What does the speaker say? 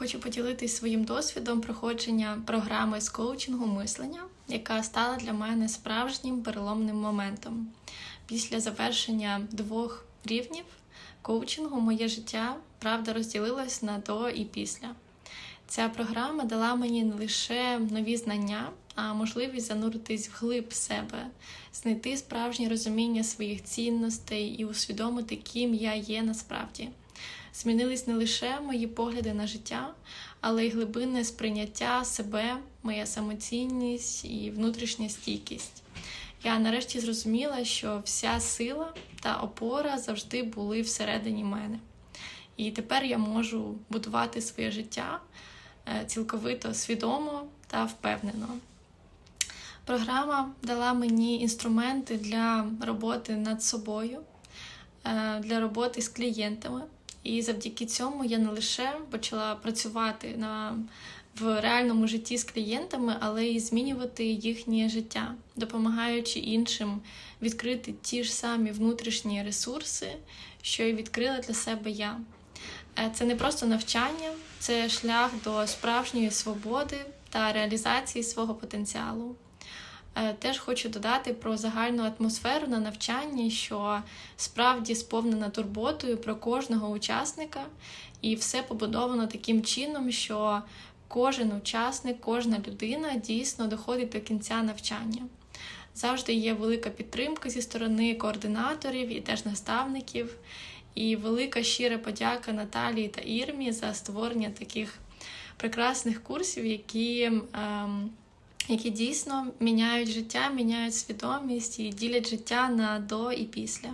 Хочу поділитись своїм досвідом проходження програми з коучингу мислення, яка стала для мене справжнім переломним моментом. Після завершення двох рівнів коучингу моє життя правда розділилось на до і після. Ця програма дала мені не лише нові знання, а можливість зануритись вглиб себе, знайти справжнє розуміння своїх цінностей і усвідомити, ким я є насправді. Змінились не лише мої погляди на життя, але й глибинне сприйняття себе, моя самоцінність і внутрішня стійкість. Я нарешті зрозуміла, що вся сила та опора завжди були всередині мене. І тепер я можу будувати своє життя е, цілковито свідомо та впевнено. Програма дала мені інструменти для роботи над собою, е, для роботи з клієнтами. І завдяки цьому я не лише почала працювати на, в реальному житті з клієнтами, але й змінювати їхнє життя, допомагаючи іншим відкрити ті ж самі внутрішні ресурси, що й відкрила для себе я. Е, Це не просто навчання, це шлях до справжньої свободи та реалізації свого потенціалу. Е, Теж хочу додати про загальну атмосферу на навчанні, що справді сповнена турботою про кожного учасника, і все побудовано таким чином, що кожен учасник, кожна людина дійсно доходить до кінця навчання. Завжди є велика підтримка зі сторони координаторів і теж наставників, і велика щира подяка Наталії та Ірмі за створення таких прекрасних курсів, які. Ем, які дійсно міняють життя, міняють свідомість і ділять життя на до і після.